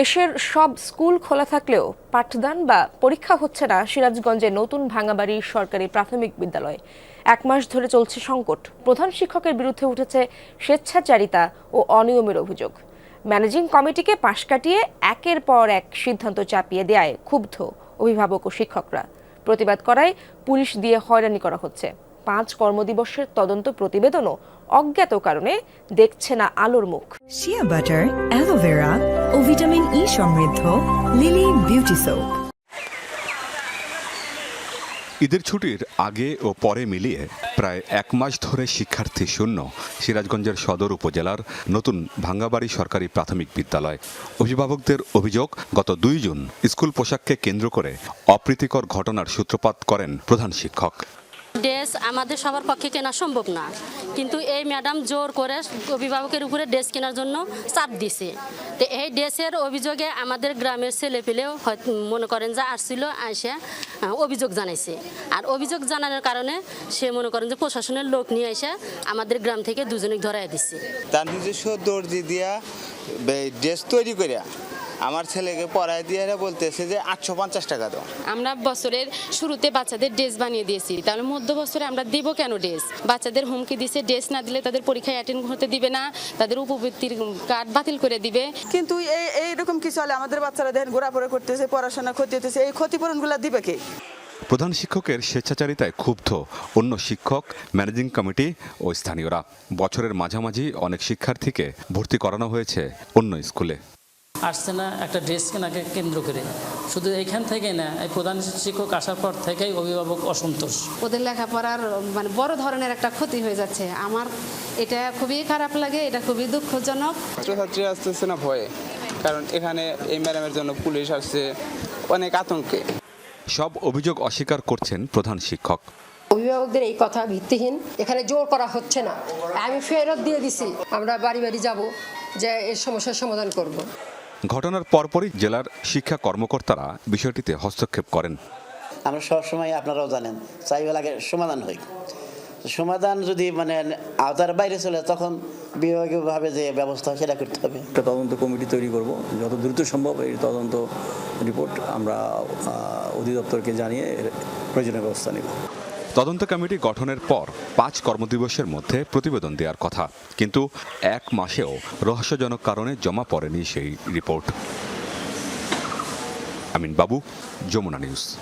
দেশের সব স্কুল খোলা থাকলেও পাঠদান বা পরীক্ষা হচ্ছে না সিরাজগঞ্জে নতুন ভাঙাবাড়ি সরকারি প্রাথমিক বিদ্যালয়। এক মাস ধরে চলছে সংকট। প্রধান শিক্ষকের বিরুদ্ধে উঠেছে স্বেচ্ছাচারিতা ও অনিয়মের অভিযোগ। ম্যানেজিং কমিটিকে পাশ কাটিয়ে একের পর এক সিদ্ধান্ত চাপিয়ে দেয় ক্ষুব্ধ অভিভাবক ও শিক্ষকরা। প্রতিবাদ করায় পুলিশ দিয়ে হয়রানি করা হচ্ছে। পাঁচ কর্মদিবসের তদন্ত প্রতিবেদনও অজ্ঞাত কারণে দেখছে না আলোর মুখ। ও ভিটামিন ই সমৃদ্ধ লিলি বিউটি সোপ। ঈদের ছুটির আগে ও পরে মিলিয়ে প্রায় এক মাস ধরে শিক্ষার্থী শূন্য সিরাজগঞ্জের সদর উপজেলার নতুন ভাঙ্গাবাড়ি সরকারি প্রাথমিক বিদ্যালয়। অভিভাবকদের অভিযোগ, গত দুই জুন স্কুল পোশাককে কেন্দ্র করে অপ্রীতিকর ঘটনার সূত্রপাত করেন প্রধান শিক্ষক। ড্রেস আমাদের সবার পক্ষে কেনা সম্ভব না। কিন্তু এই ম্যাডাম জোর করে অভিভাবকের উপরে ড্রেস কেনার জন্য চাপ দিছে। তো এই ড্রেসের অভিযোগে আমাদের গ্রামের ছেলেপেলেও হয়তো মনে করেন যে আসছিল, আসে অভিযোগ জানাইছে। আর অভিযোগ জানানোর কারণে সে মনে করেন যে প্রশাসনের লোক নিয়ে এসে আমাদের গ্রাম থেকে দুজনে ধরাই দিচ্ছে তার নিজস্ব দর্জি দিয়া ড্রেস তৈরি করিয়া আমার ছেলেকে পড়ায় দিয়ে এরা বলতেছে যে আটশো পঞ্চাশ টাকা দাও। আমরা বছরের শুরুতে বাচ্চাদের ড্রেস বানিয়ে দিয়েছি তাহলে মধ্য বছরে আমরা দেব কেন ড্রেস? বাচ্চাদের হুমকি দিছে ড্রেস না দিলে তাদের পরীক্ষায় অ্যাটেন্ড হতে দিবে না তাদের উপবৃত্তির কার্ড বাতিল করে দিবে। কিন্তু এই এইরকম কিছু হলে আমাদের বাচ্চারা দেখেন ঘোরাফোরা করতেছে পড়াশোনা ক্ষতি হতেছে এই ক্ষতিপূরণগুলো দিবে কে? প্রধান শিক্ষকের স্বেচ্ছাচারিতায় ক্ষুব্ধ অন্য শিক্ষক ম্যানেজিং কমিটি ও স্থানীয়রা। বছরের মাঝামাঝি অনেক শিক্ষার্থীকে ভর্তি করানো হয়েছে অন্য স্কুলে। আসছে না একটা ড্রেস কেনাকে কেন্দ্র করে। শুধু এখান থেকে না এই প্রধান শিক্ষক আসার পর থেকেই অভিভাবক অসন্তোষ। ওদের লেখাপড়ার মানে বড় ধরনের একটা ক্ষতি হয়ে যাচ্ছে। আমার এটা খুবই খারাপ লাগে এটা খুবই দুঃখজনক। ছাত্রছাত্রী আসতেছে না ভয়ে কারণ এখানে এই ম্যাডামের জন্য পুলিশ আসছে অনেক আতঙ্কে। সব অভিযোগ অস্বীকার করছেন প্রধান শিক্ষক। অভিভাবকদের এই কথা ভিত্তিহীন এখানে জোর করা হচ্ছে না। আমি ফেরত দিয়ে দিছি আমরা বাড়ি বাড়ি যাব যে এর সমস্যার সমাধান করব। ঘটনার পরপরই জেলার শিক্ষা কর্মকর্তারা বিষয়টিতে হস্তক্ষেপ করেন। আমরা সবসময় আপনারাও জানেন চাইবে লাগে সমাধান হই। সমাধান যদি মানে আওতার বাইরে চলে তখন বিভাগীয়ভাবে যে ব্যবস্থা সেটা করতে হবে। একটা তদন্ত কমিটি তৈরি করব। যত দ্রুত সম্ভব এই তদন্ত রিপোর্ট আমরা অধিদপ্তরকে জানিয়ে এর প্রয়োজনীয় ব্যবস্থা নেব। তদন্ত কমিটি গঠনের পর পাঁচ কর্মদিবসের মধ্যে প্রতিবেদন দেওয়ার কথা। কিন্তু এক মাসেও রহস্যজনক কারণে জমা পড়েনি সেই রিপোর্ট। আমিন বাবু, যমুনা নিউজ।